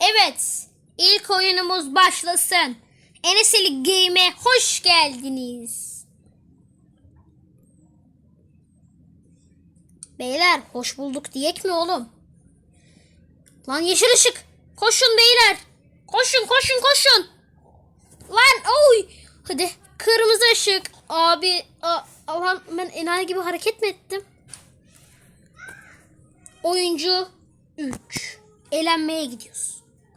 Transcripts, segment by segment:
Evet, ilk oyunumuz başlasın. Eneseli Game'e hoş geldiniz. Beyler, hoş bulduk diyek mi oğlum? Lan yeşil ışık. Koşun beyler. Koşun, koşun, koşun. Lan oy. Hadi kırmızı ışık. Abi, a, aman ben enayi gibi hareket mi ettim? Oyuncu 3. Eğlenmeye gidiyoruz.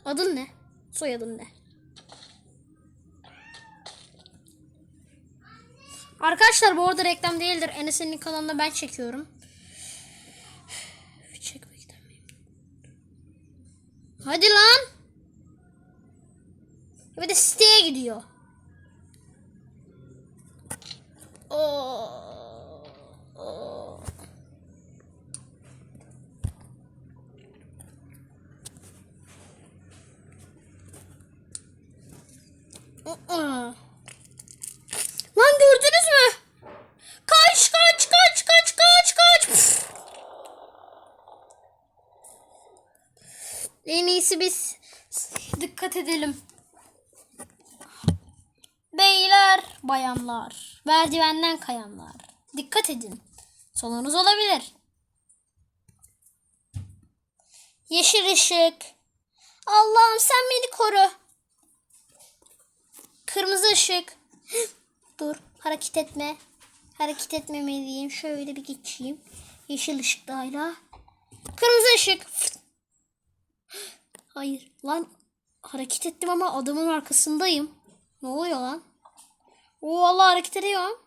Adın ne? Soyadın ne? Arkadaşlar bu arada reklam değildir. Enes'in kanalına ben çekiyorum. Çekmekten? Hadi lan. Bir de siteye gidiyor. Oo. Lan gördünüz mü? Kaç kaç kaç kaç kaç kaç. En iyisi biz dikkat edelim. Beyler, bayanlar, merdivenden kayanlar. Dikkat edin. Sonunuz olabilir. Yeşil ışık. Allah'ım sen beni koru. Kırmızı ışık. Dur hareket etme. Hareket etmemeliyim. Şöyle bir geçeyim. Yeşil ışık da hala. Kırmızı ışık. Hayır lan hareket ettim ama adamın arkasındayım. Ne oluyor lan? Oo vallahi hareket ediyorum.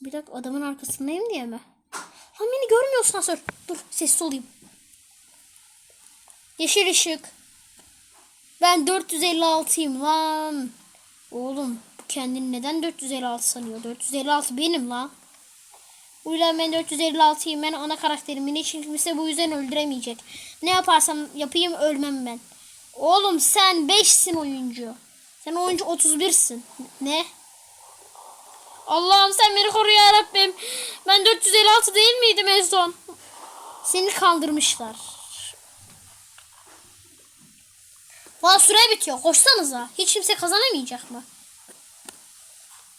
Bir dakika adamın arkasındayım diye mi? Lan beni görmüyorsun Asır. Dur sessiz olayım. Yeşil ışık. Ben 456'yım lan. Oğlum kendini neden 456 sanıyor? 456 benim lan. Bu yüzden ben 456'yım. Ben ana karakterim. Hiç kimse bu yüzden öldüremeyecek. Ne yaparsam yapayım ölmem ben. Oğlum sen 5'sin oyuncu. Sen oyuncu 31'sin. Ne? Allah'ım sen beni koru ya. Ben 456 değil miydim en son? Seni kandırmışlar. Valla süre bitiyor. Koşsanıza. Hiç kimse kazanamayacak mı?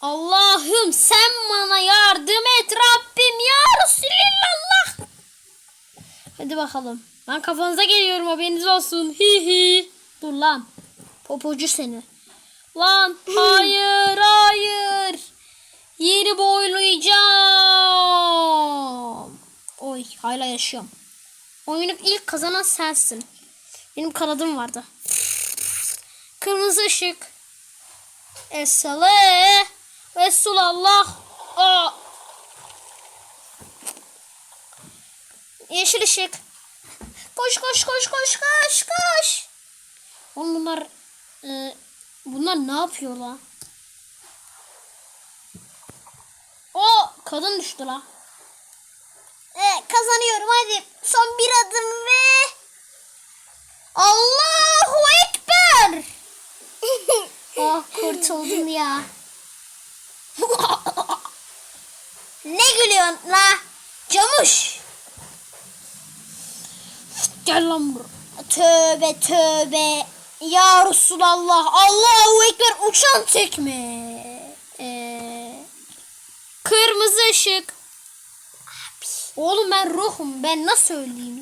Allah'ım sen bana yardım et Rabbim ya Resulallah. Hadi bakalım. Ben kafanıza geliyorum haberiniz olsun. Hi hi. Dur lan. Popocu seni. Lan hayır hayır. Yeri boylayacağım. Oy hala yaşıyorum. Oyunu ilk kazanan sensin. Benim kanadım vardı. Kırmızı ışık. Esale. Resulallah. Aa. Yeşil ışık. Koş koş koş koş koş koş. Oğlum bunlar e, bunlar ne yapıyor lan? O kadın düştü la. E, kazanıyorum hadi. Son bir adım ve Allahu Ekber. Oh kurtuldum ya. ne gülüyorsun la? Camuş. Gel lan buraya. Tövbe tövbe. Ya Resulallah. Allahu Ekber uçan tekme. Ee, kırmızı ışık. Oğlum ben ruhum. Ben nasıl? Abi.